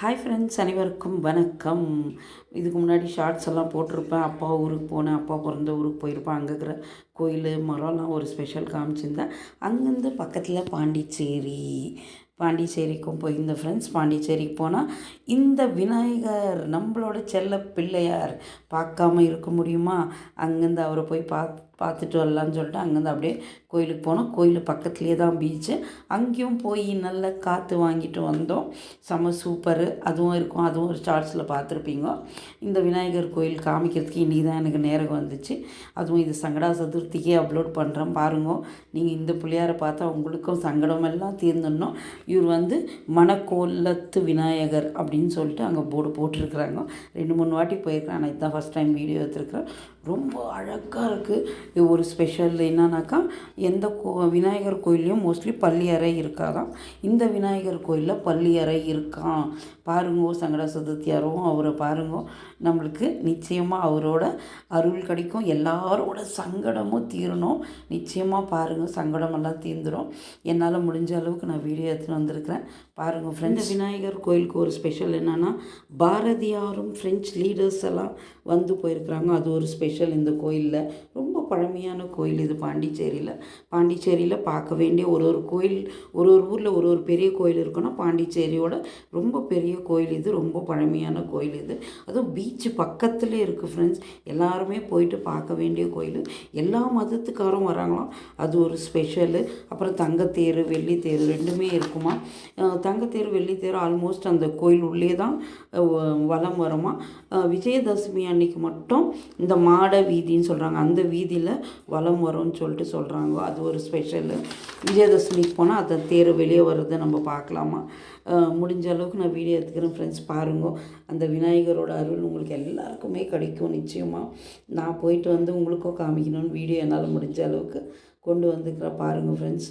Hi friends அனைவருக்கும் வணக்கம். இதுக்கு முன்னாடி ஷார்ட்ஸ் எல்லாம் போட்டிருப்பேன். அப்பா ஊருக்கு போனேன். அப்பா பிறந்த ஊருக்கு போயிருப்பேன். அங்கே இருக்கிற கோயில் மரம்லாம் ஒரு ஸ்பெஷல் காமிச்சிருந்தேன். அங்கேருந்து பக்கத்தில் பாண்டிச்சேரி. பாண்டிச்சேரிக்கும் போயிருந்தேன் ஃப்ரெண்ட்ஸ் பாண்டிச்சேரிக்கு போனால் இந்த விநாயகர் நம்மளோட செல்ல பிள்ளையார் பார்க்காம இருக்க முடியுமா? அங்கேருந்து அவரை போய் பார்த்து பார்த்துட்டு வரலான்னு சொல்லிட்டு அங்கேருந்து அப்படியே கோயிலுக்கு போனோம். கோயில் பக்கத்துலேயே தான் பீச்சு அங்கேயும் போய் நல்ல காற்று வாங்கிட்டு வந்தோம். செம சூப்பரு அதுவும் இருக்கும். அதுவும் ஒரு ஷார்ட்ஸில் பார்த்துருப்பீங்க. இந்த விநாயகர் கோயில் காமிக்கிறதுக்கு இன்றைக்கி தான் எனக்கு நேரம் வந்துச்சு. அதுவும் இது சங்கடா சதுர்த்திக்கே அப்லோட் பண்ணுறேன் பாருங்க. நீங்கள் இந்த பிள்ளையாரை பார்த்தா உங்களுக்கும் சங்கடம் எல்லாம் தீர்ந்துடணும். இவர் வந்து மணக்கோலத்து விநாயகர் அப்படின்னு சொல்லிட்டு அங்கே போர்டு போட்டிருக்கிறாங்க. ரெண்டு மூணு வாட்டி போயிருக்கிறேன். ஆனால் இதுதான் ஃபஸ்ட் டைம் வீடியோ எடுத்துருக்கிறேன். ரொம்ப அழகாக இருக்குது இது ஒரு ஸ்பெஷல் என்னன்னாக்கா எந்த கோ விநாயகர் கோயிலையும் மோஸ்ட்லி பள்ளி அறை இருக்காதான் இந்த விநாயகர் கோயிலில் பள்ளி அறை இருக்கான் பாருங்கோ சங்கட சதுர்த்தியாரும் அவரை பாருங்கோ. நம்மளுக்கு நிச்சயமாக அவரோட அருள் கிடைக்கும். எல்லாரோட சங்கடமும் தீரணும். நிச்சயமாக பாருங்கள் சங்கடமெல்லாம் தீர்ந்துடும் என்னால் முடிஞ்ச அளவுக்கு நான் வீடியோ எடுத்துன்னு வந்திருக்கிறேன். பாருங்கள் ஃப்ரெண்ட்ஸ் விநாயகர் கோயிலுக்கு ஒரு ஸ்பெஷல் என்னென்னா பாரதியாரும் ஃப்ரெஞ்ச் லீடர்ஸ் எல்லாம் வந்து போயிருக்கிறாங்க. அது ஒரு ஸ்பெஷல் இந்த கோயிலில். ரொம்ப பழமையான கோயில் இது பாண்டிச்சேரியில். பாண்டிச்சேரியில் பார்க்க வேண்டிய ஒரு ஒரு கோயில் ஒரு ஒரு ஊரில் ஒரு ஒரு பெரிய கோயில் இருக்குன்னா பாண்டிச்சேரியோட ரொம்ப பெரிய கோயில் இது ரொம்ப பழமையான கோயில் இது. அதுவும் பீச்சு பக்கத்துலேயே இருக்குது ஃப்ரெண்ட்ஸ் எல்லாருமே போயிட்டு பார்க்க வேண்டிய கோயில். எல்லா மதத்துக்காரும் வராங்களாம். அது ஒரு ஸ்பெஷலு அப்புறம் தங்கத்தேர் வெள்ளித்தேர் ரெண்டுமே இருக்குமா. தங்கத்தேர் வெள்ளித்தேர் ஆல்மோஸ்ட் அந்த கோயில் உள்ளே தான் வலம் வருமா. விஜயதசமி அன்னைக்கு மட்டும் இந்த மாட வீதின்னு சொல்கிறாங்க அந்த வீதியில் வலம் வரும்னு சொல்லிட்டு சொல்கிறாங்க அது ஒரு ஸ்பெஷலு விஜயதசமிக்கு போனால் அந்த தேர் வெளியே வர்றதை நம்ம பார்க்கலாமா? முடிஞ்ச அளவுக்கு நான் வீடியோ எடுத்துக்கிறேன் ஃப்ரெண்ட்ஸ் பாருங்க. அந்த விநாயகரோட அருள் உங்களுக்கு எல்லாருக்குமே கிடைக்கும் நிச்சயமாக நான் போயிட்டு வந்து உங்களுக்கும் காமிக்கணும்னு வீடியோ என்னால் முடிஞ்ச அளவுக்கு கொண்டு வந்துக்கிறேன் பாருங்கள் ஃப்ரெண்ட்ஸ்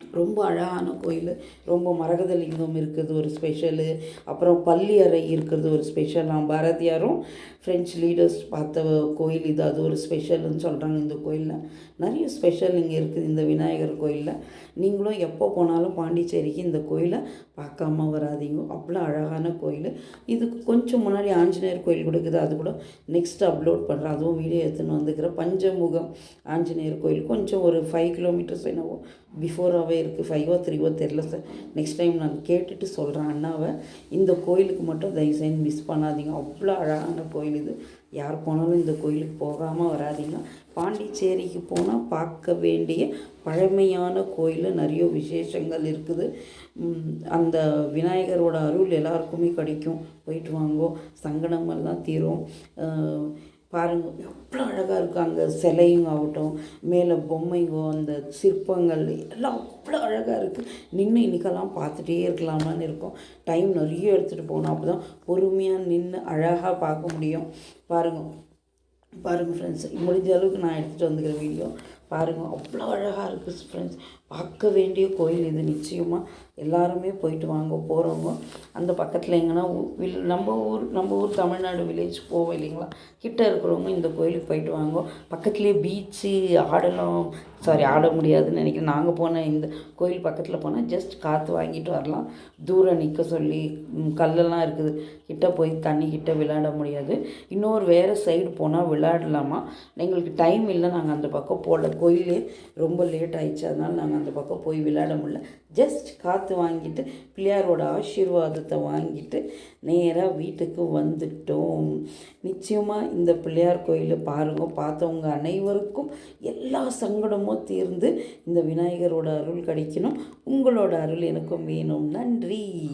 ரொம்ப அழகான கோயில். ரொம்ப மரகத லிங்கம் இருக்கிறது ஒரு ஸ்பெஷலு அப்புறம் பள்ளி அறை இருக்கிறது ஒரு ஸ்பெஷல் நான் பாரதியாரும் ஃப்ரெஞ்ச் லீடர்ஸ் பார்த்த கோயில் இது. அது ஒரு ஸ்பெஷல்னு சொல்கிறாங்க இந்த கோயிலில். நிறைய ஸ்பெஷல் இங்கே இருக்குது இந்த விநாயகர் கோயிலில். நீங்களும் எப்போ போனாலும் பாண்டிச்சேரிக்கு இந்த கோயிலை பார்க்காம வராதிங்க. அவ்வளோ அழகான கோயில். இதுக்கு கொஞ்சம் முன்னாடி ஆஞ்சநேயர் கோயில் கூட இருக்குது அது கூட நெக்ஸ்ட் அப்லோட் பண்ணுறேன் அதுவும் வீடியோ எடுத்துன்னு வந்துக்கிறேன். பஞ்சமுகம் ஆஞ்சநேயர் கோயில். கொஞ்சம் ஒரு ஃபைவ் கிலோமீட்டர்ஸ் என்னவோ பிஃபோராகவே இருக்குது ஃபைவோ த்ரீவோ தெரில சார் நெக்ஸ்ட் டைம் நான் கேட்டுட்டு சொல்கிறேன் அண்ணாவை. இந்த கோயிலுக்கு மட்டும் தயவுசெய்து மிஸ் பண்ணாதீங்க. அவ்வளோ அழகான கோயில் இது. யார் போனாலும் இந்த கோயிலுக்கு போகாமல் வராதிங்க. பாண்டிச்சேரிக்கு போனால் பார்க்க வேண்டிய பழமையான கோயில். நிறைய விசேஷங்கள் இருக்குது. அந்த விநாயகரோட அருள் எல்லாருக்குமே கிடைக்கும். போயிட்டு வாங்கோ. சங்கடமெல்லாம் தீரும். பாருங்கள் எவ்வளோ அழகாக இருக்குது அங்கே சிலையும் ஆகட்டும் மேலே பொம்மைங்கோ அந்த சிற்பங்கள் எல்லாம் அவ்வளோ அழகாக இருக்குது நின்று இன்றைக்கெல்லாம் பார்த்துட்டே இருக்கலாமான்னு இருக்கும். டைம் நிறைய எடுத்துகிட்டு போகணும். அப்போ தான் பொறுமையாக நின்று அழகாக பார்க்க முடியும். பாருங்கள் பாருங்கள் ஃப்ரெண்ட்ஸ் முடிஞ்ச அளவுக்கு நான் எடுத்துகிட்டு வந்துக்கிற வீடியோ பாருங்கள் அவ்வளோ அழகாக இருக்குது ஃப்ரெண்ட்ஸ் பார்க்க வேண்டிய கோயில் இது. நிச்சயமாக எல்லாருமே போயிட்டு வாங்க போகிறவங்க அந்த பக்கத்தில் எங்கன்னா வில் நம்ம ஊர் நம்ம ஊர் தமிழ்நாடு வில்லேஜ் போவோம் இல்லைங்களா? கிட்ட இருக்கிறவங்க இந்த கோயிலுக்கு போயிட்டு வாங்க. பக்கத்துலேயே பீச்சு ஆடலாம். சாரி ஆட முடியாதுன்னு நினைக்கிறேன். நாங்கள் போன இந்த கோயில் பக்கத்தில் போனால் ஜஸ்ட் காற்று வாங்கிட்டு வரலாம். தூரம் நிற்க சொல்லி கல்லெல்லாம் இருக்குது. கிட்ட போய் தண்ணி கிட்ட விளையாட முடியாது. இன்னொரு வேறு சைடு போனால் விளையாடலாமா? எங்களுக்கு டைம் இல்லை. நாங்கள் அந்த பக்கம் போகல கோயிலே ரொம்ப லேட் ஆயிடுச்சு. அதனால் நாங்கள் அந்த பக்கம் போய் விளையாட முடியல. ஜஸ்ட் காற்று வாங்கிட்டு பிள்ளையாரோட ஆசீர்வாதத்தை வாங்கிட்டு நேராக வீட்டுக்கு வந்துட்டோம். நிச்சயமாக இந்த பிள்ளையார் கோயிலை பாருங்கள் பார்த்தவங்க அனைவருக்கும் எல்லா சங்கடமும் தீர்ந்து இந்த விநாயகரோட அருள் கிடைக்கணும். உங்களோட அருள் எனக்கும் வேணும். நன்றி.